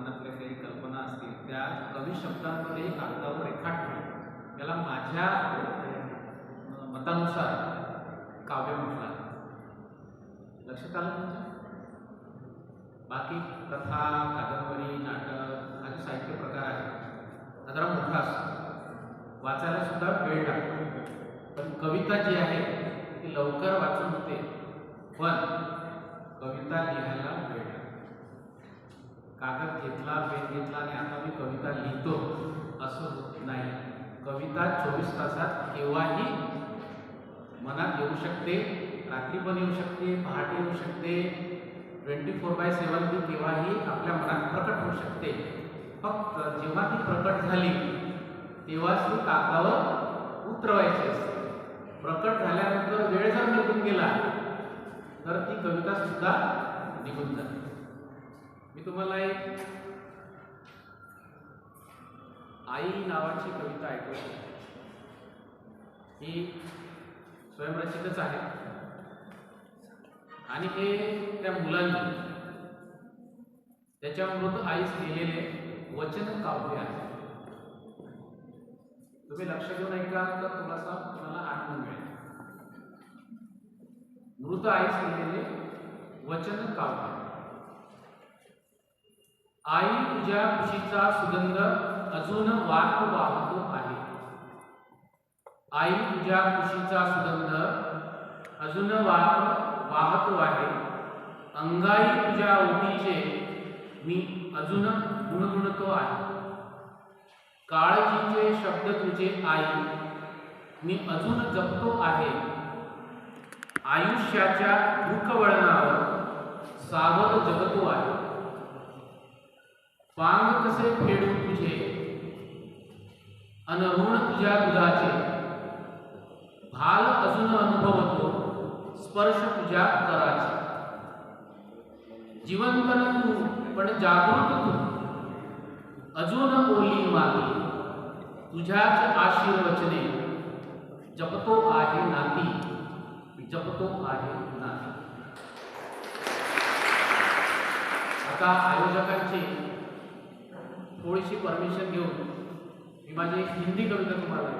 मनातल्या काही कल्पना असतील त्या कवी शब्दांमध्ये कागदावर रेखाटणं त्याला माझ्या मतानुसार काव्य म्हटलं लक्षात आलं तुमच्या? बाकी कथा कादंबरी नाटक असे साहित्य प्रकार आहेत. हा जरा मोठा असतो वाचायला सुद्धा वेळ लागतो. पण कविता जी आहे ती लवकर वाचून होते. पण कविता लिहायला वेळ कागद घेतला पेन घेतला आणि आता मी कविता लिहितो असं होत नाही. कविता चोवीस तासात केव्हाही मनात येऊ शकते रात्री पण येऊ शकते पहाटे येऊ शकते ट्वेंटी फोर बाय सेवन ती केव्हाही आपल्या मनात प्रकट होऊ शकते. फक्त जेव्हा ती प्रकट झाली तेव्हाच ती कागदावर उतरवायची असते. प्रकट झाल्यानंतर वेळ जर निघून गेला तर ती कविता सुद्धा निघून जाते. मी तुम्हाला एक आई नावाची कविता ऐकवतो ही स्वयंरचितच आहे. आणि हे त्या मुलांनी त्याच्या मृत आईस लिहिलेले वचन काव्य आहे. तुम्ही लक्ष देऊन ऐका तर थोडासा तुम्हाला आनंद मिळेल. मृत आईस लिहिलेले वचन काव्य आई तुझ्या खुशीचा सुगंध अजून वाट वाहतो आहे. आई तुझ्या खुशीचा सुगंध अजून वाट वाहतो आहे. अंगाई तुझ्या ओटीचे मी अजून गुणगुणतो आहे. काळजीचे शब्द तुझे आई मी अजून जपतो आहे. आयुष्याच्या दुःखवळणावर सावध जगतो आहे. पांग कसे फेडू तुझे अनऋण तुझ्या दुधाचे भाल अजून अनुभवतो, स्पर्श तुझ्या कराचे. जिवंतन तू पण जागृत तू, अजून ओली माती, तुझ्याच आशीर्वचने जपतो आहे नाती, जपतो आहे नाती. आता आयोजकांची थोडीशी परमिशन घेऊन मी हिंदी कविता तुम्हाला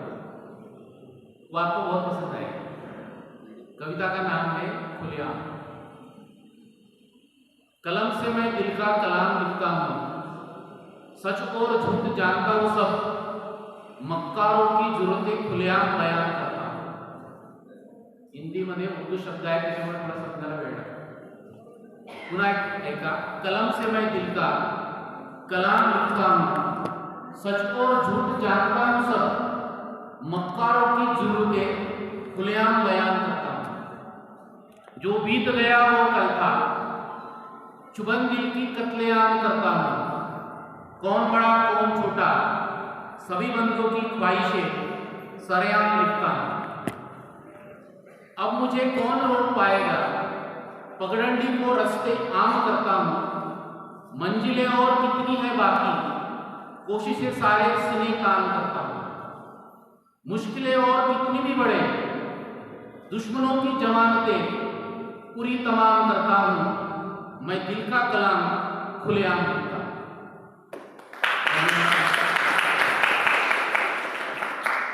वो आपको बहुत पसंद आएगी कविता का नाम है खुलिया. कलम से मैं दिल का कलाम लिखता हूँ। सच और झूठ जानता हूँ सब मक्कारों की जरूरतें खुलेआम बयान करता हूँ। हिंदीमध्ये उर्दू शब्द आहे त्याच्यामुळे मला समजायला वेळ पुन्हा कलम से मैं दिल का कलाम लिखता हूँ। सच और झूठ जानता हूँ सब। मक्कारों की जरूरतें खुलेआम बयान करता हूँ। जो बीत गया वो कल था। चुबन दिल की कत्लेआम करता हूँ। कौन बड़ा, कौन छोटा। सभी बंदों की ख्वाहिशें सरेआम लिखता हूँ। अब मुझे कौन रोक पाएगा? पगडंडी को रस्ते आम करता हूँ। मंजिलें और कितनी है बाकी? कोशिशें सारे सिने काम करता हूँ। मुश्किलें और कितनी भी बड़े दुश्मनों की जमानतें पूरी तमाम करता हूँ। मैं दिल का कलाम खुलेआम करता हूँ।